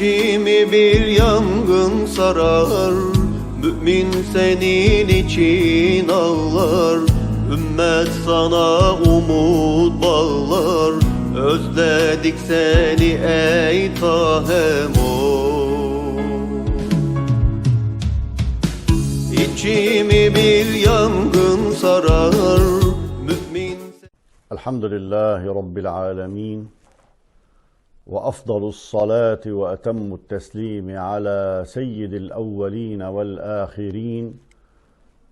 İçimi bir yangın sarar. Mümin senin için ağlar. Ümmet sana umut bağlar. Özledik seni ey Tahemo. İçimi bir yangın sarar. Mümin Elhamdülillahi Rabbil Alemin. وأفضل الصلاة وأتم التسليم على سيد الأولين والآخرين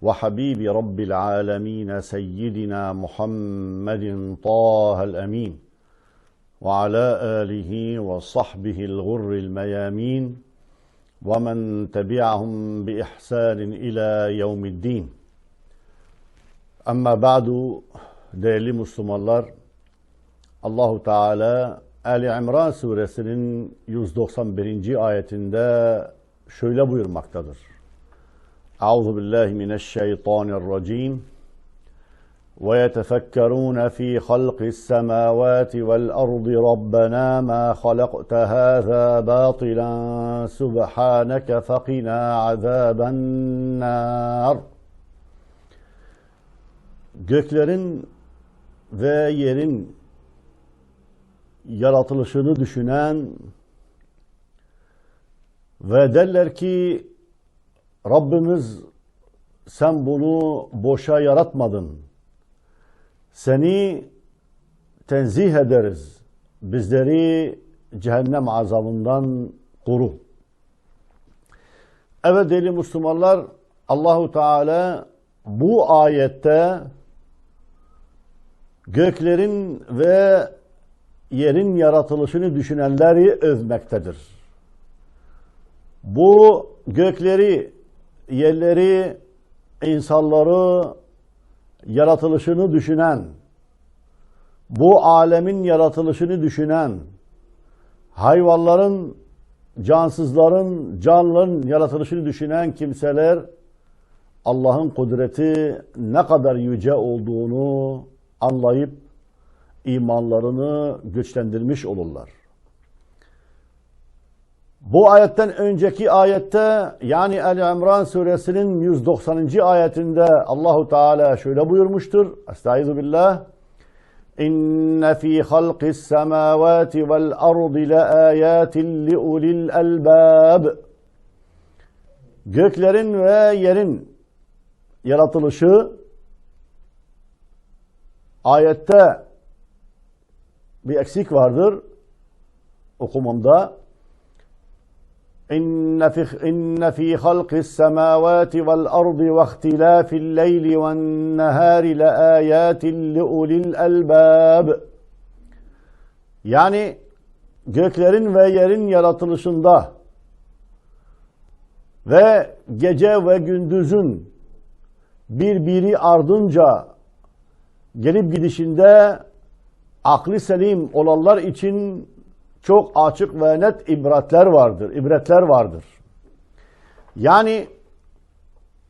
وحبيب رب العالمين سيدنا محمد طه الأمين وعلى آله وصحبه الغر الميامين ومن تبعهم بإحسان إلى يوم الدين. Amma ba'du değerli Müslümanlar Allahu Teala Ali İmran suresinin 191. ayetinde şöyle buyurmaktadır. Euzu billahi mineşşeytanirracim. Fi halqis semavati vel ardı rabbena ma halakta hâzâ bâtilan subhaneke fekina azâben nâr. göklerin ve yerin yaratılışını düşünen ve derler ki Rabbimiz sen bunu boşa yaratmadın. Seni tenzih ederiz. Bizleri cehennem azabından koru. Evet değerli Müslümanlar Allahu Teala bu ayette göklerin ve yerin yaratılışını düşünenleri övmektedir. Bu gökleri, yerleri, insanları yaratılışını düşünen, bu alemin yaratılışını düşünen, hayvanların, cansızların, canlıların yaratılışını düşünen kimseler Allah'ın kudreti ne kadar yüce olduğunu anlayıp imanlarını güçlendirmiş olurlar. Bu ayetten önceki ayette yani Ali İmran suresinin 190. ayetinde Allahu Teala şöyle buyurmuştur. Estaizu billah. İnne fi halqis semavati vel ardı la ayatin li ulil albab. Göklerin ve yerin yaratılışı ayette bir eksik vardır okumamda. İnne fi inne fi halqis semavati vel ardı ve ihtilafil leyli ven albab. Yani göklerin ve yerin yaratılışında ve gece ve gündüzün birbiri ardınca gelip gidişinde aklı selim olanlar için çok açık ve net ibretler vardır. ibretler vardır. Yani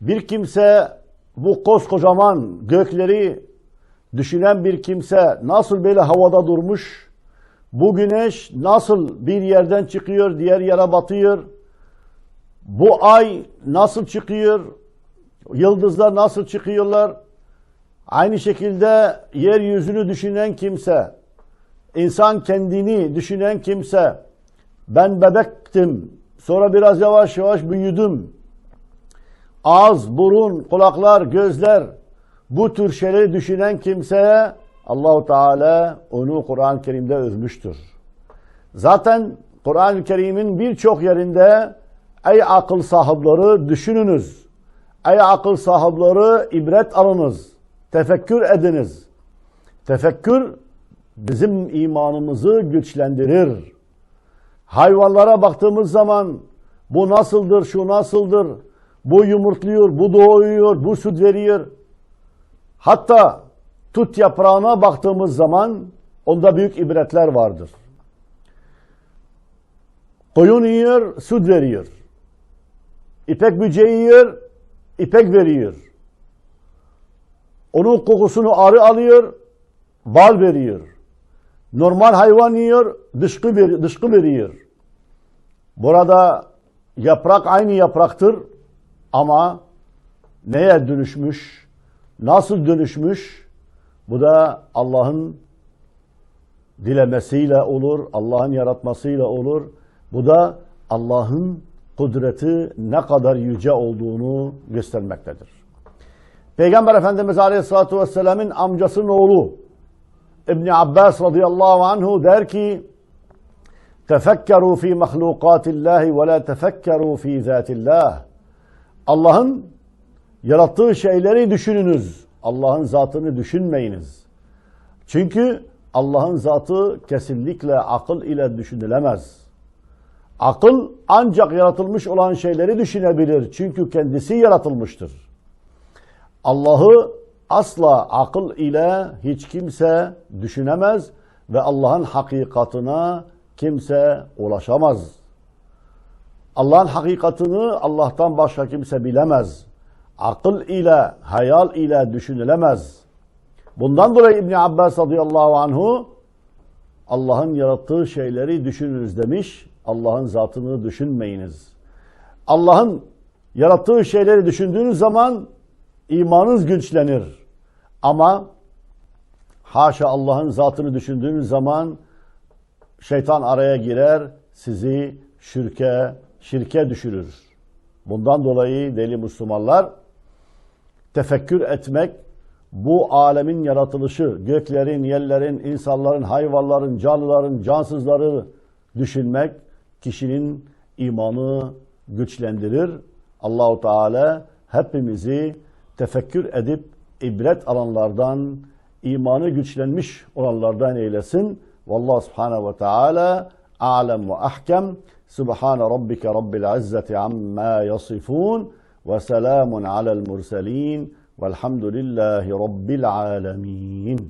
bir kimse bu koskocaman gökleri düşünen bir kimse nasıl böyle havada durmuş, bu güneş nasıl bir yerden çıkıyor, diğer yere batıyor, bu ay nasıl çıkıyor, yıldızlar nasıl çıkıyorlar, Aynı şekilde yeryüzünü düşünen kimse, insan kendini düşünen kimse, ben bebektim, sonra biraz yavaş yavaş büyüdüm. Ağız, burun, kulaklar, gözler, bu tür şeyleri düşünen kimseye Allahu Teala onu Kur'an-ı Kerim'de övmüştür. Zaten Kur'an-ı Kerim'in birçok yerinde ey akıl sahipleri düşününüz. Ey akıl sahipleri ibret alınız. Tefekkür ediniz. Tefekkür bizim imanımızı güçlendirir. Hayvanlara baktığımız zaman bu nasıldır, şu nasıldır, bu yumurtluyor, bu doğuyor, bu süt veriyor. Hatta tut yaprağına baktığımız zaman onda büyük ibretler vardır. Koyun yiyor, süt veriyor. İpek böceği yiyor, ipek veriyor. Onun kokusunu arı alıyor, bal veriyor. Normal hayvan yiyor, dışkı, ver, dışkı veriyor. Burada yaprak aynı yapraktır ama neye dönüşmüş, nasıl dönüşmüş? Bu da Allah'ın dilemesiyle olur, Allah'ın yaratmasıyla olur. Bu da Allah'ın kudreti ne kadar yüce olduğunu göstermektedir. Peygamber Efendimiz Aleyhisselatü Vesselam'ın amcasının oğlu İbni Abbas radıyallahu anhu der ki Tefekkeru fi mahlukatillahi ve la tefekkeru fi zatillah. Allah'ın yarattığı şeyleri düşününüz. Allah'ın zatını düşünmeyiniz. Çünkü Allah'ın zatı kesinlikle akıl ile düşünülemez. Akıl ancak yaratılmış olan şeyleri düşünebilir. Çünkü kendisi yaratılmıştır. Allah'ı asla akıl ile hiç kimse düşünemez ve Allah'ın hakikatına kimse ulaşamaz. Allah'ın hakikatını Allah'tan başka kimse bilemez. Akıl ile, hayal ile düşünülemez. Bundan dolayı İbn Abbas radıyallahu anhu Allah'ın yarattığı şeyleri düşününüz demiş. Allah'ın zatını düşünmeyiniz. Allah'ın yarattığı şeyleri düşündüğünüz zaman imanınız güçlenir. Ama haşa Allah'ın zatını düşündüğünüz zaman şeytan araya girer, sizi şirke, şirke düşürür. Bundan dolayı deli Müslümanlar tefekkür etmek, bu alemin yaratılışı, göklerin, yerlerin, insanların, hayvanların, canlıların, cansızları düşünmek kişinin imanı güçlendirir. Allahu Teala hepimizi tefekkür edip ibret alanlardan, imanı güçlenmiş olanlardan eylesin. Vallahu Subhanahu ve Teala a'lem ve ahkem. Subhane rabbike rabbil izzeti amma yasifun ve selamun alel murselin velhamdülillahi rabbil alemin.